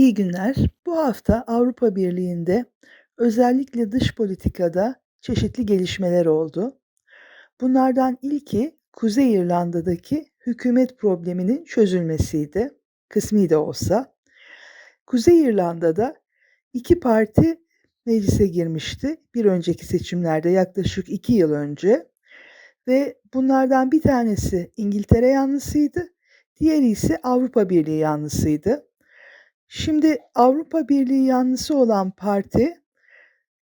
İyi günler. Bu hafta Avrupa Birliği'nde özellikle dış politikada çeşitli gelişmeler oldu. Bunlardan ilki Kuzey İrlanda'daki hükümet probleminin çözülmesiydi. Kısmi de olsa. Kuzey İrlanda'da iki parti meclise girmişti bir önceki seçimlerde yaklaşık iki yıl önce ve bunlardan bir tanesi İngiltere yanlısıydı, diğeri ise Avrupa Birliği yanlısıydı. Şimdi Avrupa Birliği yanlısı olan parti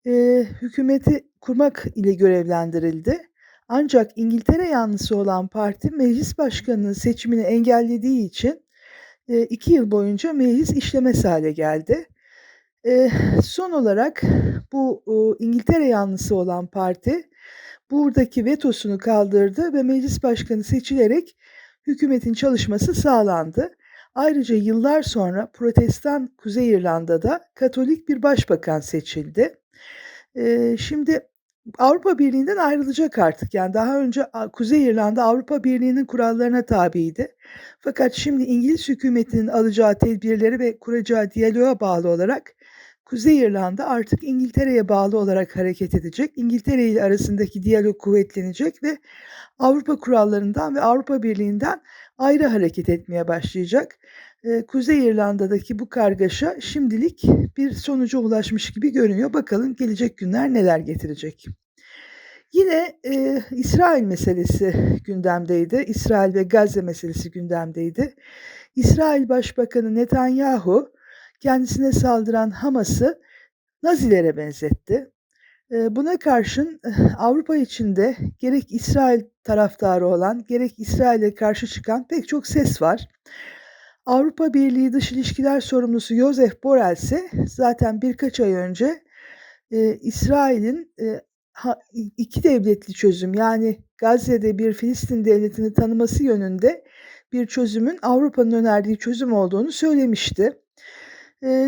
e, hükümeti kurmak ile görevlendirildi. Ancak İngiltere yanlısı olan parti meclis başkanının seçimini engellediği için e, iki yıl boyunca meclis işlemez hale geldi. E, son olarak bu e, İngiltere yanlısı olan parti buradaki vetosunu kaldırdı ve meclis başkanı seçilerek hükümetin çalışması sağlandı. Ayrıca yıllar sonra Protestan Kuzey İrlanda'da Katolik bir başbakan seçildi. Ee, şimdi Avrupa Birliği'nden ayrılacak artık. Yani daha önce Kuzey İrlanda Avrupa Birliği'nin kurallarına tabiydi. Fakat şimdi İngiliz hükümetinin alacağı tedbirleri ve kuracağı diyaloğa bağlı olarak Kuzey İrlanda artık İngiltere'ye bağlı olarak hareket edecek. İngiltere ile arasındaki diyalog kuvvetlenecek ve Avrupa kurallarından ve Avrupa Birliği'nden ayrı hareket etmeye başlayacak. Kuzey İrlanda'daki bu kargaşa şimdilik bir sonuca ulaşmış gibi görünüyor. Bakalım gelecek günler neler getirecek. Yine e, İsrail meselesi gündemdeydi. İsrail ve Gazze meselesi gündemdeydi. İsrail Başbakanı Netanyahu kendisine saldıran Hamas'ı Nazilere benzetti. Buna karşın Avrupa içinde gerek İsrail taraftarı olan gerek İsrail'e karşı çıkan pek çok ses var. Avrupa Birliği Dış İlişkiler Sorumlusu Josef Borrell ise zaten birkaç ay önce e, İsrail'in e, ha, iki devletli çözüm yani Gazze'de bir Filistin devletini tanıması yönünde bir çözümün Avrupa'nın önerdiği çözüm olduğunu söylemişti.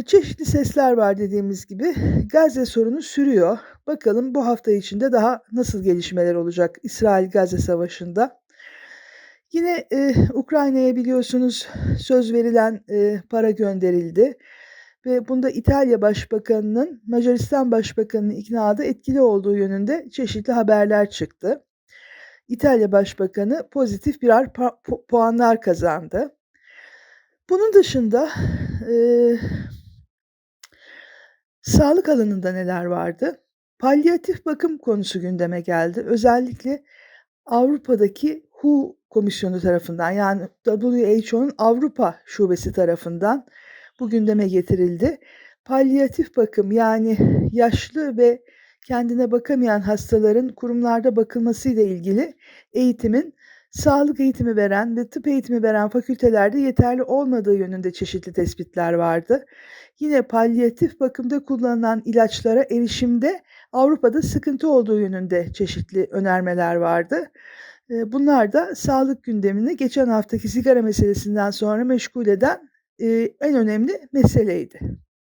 Çeşitli sesler var dediğimiz gibi. Gazze sorunu sürüyor. Bakalım bu hafta içinde daha nasıl gelişmeler olacak İsrail-Gazze savaşında. Yine e, Ukrayna'ya biliyorsunuz söz verilen e, para gönderildi ve bunda İtalya Başbakanı'nın Macaristan Başbakanı'nın iknada etkili olduğu yönünde çeşitli haberler çıktı. İtalya Başbakanı pozitif birer pu- puanlar kazandı. Bunun dışında e, sağlık alanında neler vardı? Palyatif bakım konusu gündeme geldi. Özellikle Avrupa'daki WHO komisyonu tarafından yani WHO'nun Avrupa şubesi tarafından bu gündeme getirildi. Palyatif bakım yani yaşlı ve kendine bakamayan hastaların kurumlarda bakılması ile ilgili eğitimin sağlık eğitimi veren ve tıp eğitimi veren fakültelerde yeterli olmadığı yönünde çeşitli tespitler vardı. Yine palyatif bakımda kullanılan ilaçlara erişimde Avrupa'da sıkıntı olduğu yönünde çeşitli önermeler vardı. Bunlar da sağlık gündemini geçen haftaki sigara meselesinden sonra meşgul eden en önemli meseleydi.